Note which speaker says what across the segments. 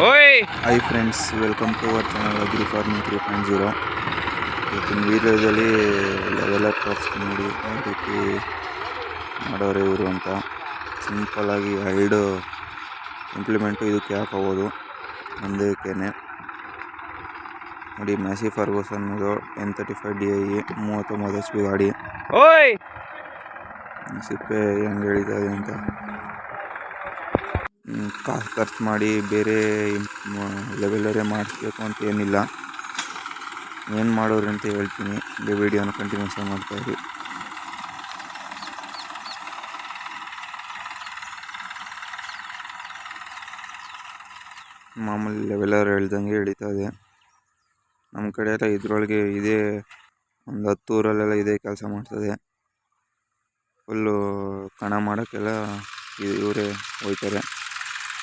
Speaker 1: Hi friends welcome to our channel agri farming three point zero ಇವತ್ತಿನ ವೀಡಿಯೋದಲ್ಲಿ leveller ತೋರಿಸ್ತೀನಿ ನೋಡಿ ಯಾವ ರೀತಿ ಮಾಡೋರು ಇವರು ಅಂತ. ಸಿಂಪಲಾಗಿ ಹೈಡ್ ಇಂಪ್ಲಿಮೆಂಟು ಇದಕ್ಕೆ ಹಾಕೋಬೋದು ಒಂದಕ್ಕೇನೆ ನೋಡಿ ಮ್ಯಾಸಿ ಫರ್ಗೂಸನ್ ಇದು ten thirty five D I ಮೂವತ್ತೊಂಬತ್ತು ಎಚ್ ಪಿ ಗಾಡಿ. ಸಿಪ್ಪೆ ಹೆಂಗೆ ಹೇಳಿದ್ದಾರೆ ಅಂತ. ಕಾಸು ಖರ್ಚು ಮಾಡಿ ಬೇರೆ ಲೆವೆಲರೇ ಮಾಡಿಸ್ಬೇಕು ಅಂತ ಏನಿಲ್ಲ. ಏನು ಮಾಡೋರು ಅಂತ ಹೇಳ್ತೀನಿ. ಈ ವಿಡಿಯೋನ ಕಂಟಿನ್ಯೂಸ್ ಮಾಡ್ತಾಯಿರಿ ಮಾಮೂಲಿ ಲೆವೆಲರ್ ಹೇಳ್ದಂಗೆ ಹಿಡಿತಾ ಇದೆ. ನಮ್ಮ ಕಡೆ ಎಲ್ಲ ಇದರೊಳಗೆ ಇದೇ ಒಂದು ಹತ್ತು ಊರಲ್ಲೆಲ್ಲ ಇದೇ ಕೆಲಸ ಮಾಡ್ತದೆ. ಫುಲ್ಲು ಕಣ ಮಾಡೋಕ್ಕೆಲ್ಲ ಇವರೇ ಹೋಯ್ತಾರೆ.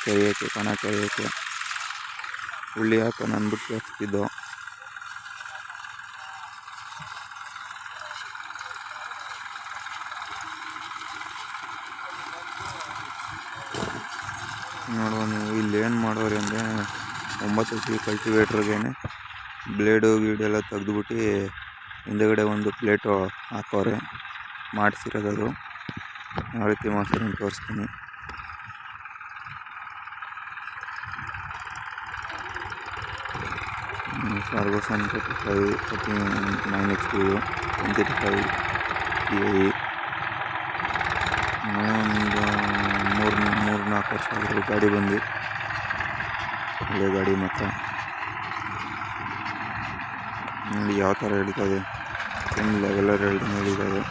Speaker 1: ಕೆರೆಯೋಕ್ಕೆ ಕಣ ಕೆರೆಯೋಕ್ಕೆ ಹುಳ್ಳಿ ಹಾಕೋಣ ಅಂದ್ಬಿಟ್ಟು ಕೆರ್ಸ್ತಿದ್ದೋ ನೋಡುವ ನೀವು ಇಲ್ಲಿ ಏನು ಮಾಡೋರಿ ಅಂದರೆ ಒಂಬತ್ತು ಸಿ ಪಿ ಕಲ್ಟಿವೇಟ್ರಿಗೇನೆ ಬ್ಲೇಡು, ಗೀಡೆಲ್ಲ ತೆಗೆದುಬಿಟ್ಟು ಹಿಂದೆಗಡೆ ಒಂದು ಪ್ಲೇಟು ಹಾಕೋರೆ. ಮಾಡಿಸಿರೋದು ಯಾವ ರೀತಿ ಮಾಡ್ತಾರೆ ತೋರಿಸ್ತೀನಿ. P one thirty five T I ಒಂದು ಮೂರು ಮೂರು ನಾಲ್ಕು ವರ್ಷ ಗಾಡಿ ಬಂದು. ಒಳ್ಳೆ ಗಾಡಿ ಮತ್ತು ನೋಡಿ ಯಾವ ಥರ ಹೇಳ್ತದೆ ಲೆವೆಲರ್ ಹೇಳ್ತಾ ಹೇಳಿದ್ದಾರೆ.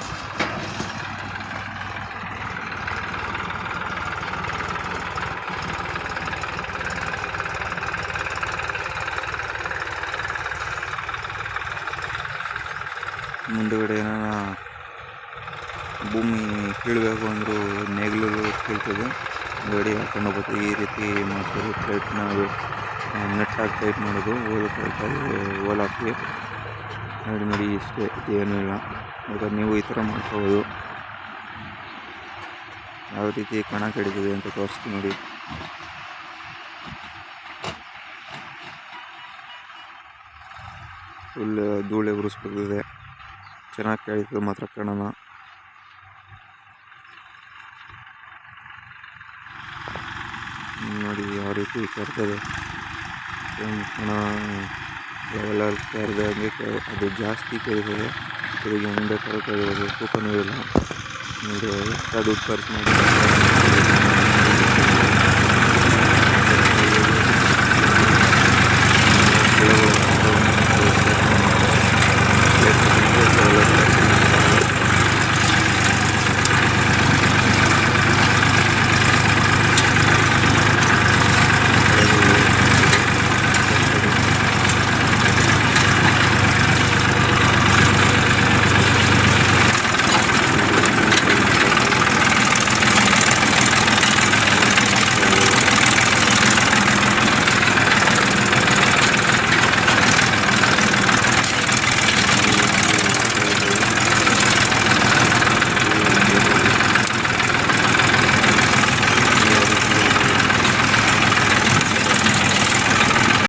Speaker 1: ಮುಂದುಗಡೆ ಏನಾರ ಭೂಮಿ ಕೀಳಬೇಕು ಅಂದರೂ ನೇಗಿಲು ಕೀಳ್ತದೆ. ಗಾಡಿ ಹಾಕೊಂಡು ಹೋಗುತ್ತೆ ಈ ರೀತಿ ಮಾಡ್ತಾರೆ ಟೈಟ್ನ ನೆಟ್ಟಾಗಿ ಟೈಟ್ ಮಾಡೋದು. ಓಲ್ ಕರೆಕ್ಟಾಗಿ ಓಲ್ ಹಾಕಿ. ನೋಡಿ ನೋಡಿ, ಇಷ್ಟೇ. ಏನೂ ಇಲ್ಲ. ಬೇಕಾದ್ರೆ ನೀವು ಈ ಥರ ಮಾಡ್ಕೋಬೋದು. ಯಾವ ರೀತಿ ಕಣ ಕೆಡಿತದೆ ಅಂತ ತೋರಿಸ್ತೀನಿ ನೋಡಿ. ಫುಲ್ ಧೂಳೆ ಉರಿಸ್ಬಿಡ್ತದೆ ಚೆನ್ನಾಗಿ ಕೇಳಿದ್ದು ಮಾತ್ರ ಕಣನ ನೋಡಿ ಯಾವ ರೀತಿ ಕೇಳ್ತದೆ ಕಣ? ಲೆವೆಲಲ್ಲಿ ಕೆರೆದಂಗೆ ಕೆ ಅದು ಜಾಸ್ತಿ ಕೇಳಿದರೆ ಅದಕ್ಕೆ ಹೆಂಗೆ ಬೇಕಾದ್ರೂ ಕೇಳಿರೋದು ಕೂಪನ್ ಇಲ್ಲ ನೋಡಿ ದುಡ್ಡು ಖರ್ಚು ಮಾಡಿ.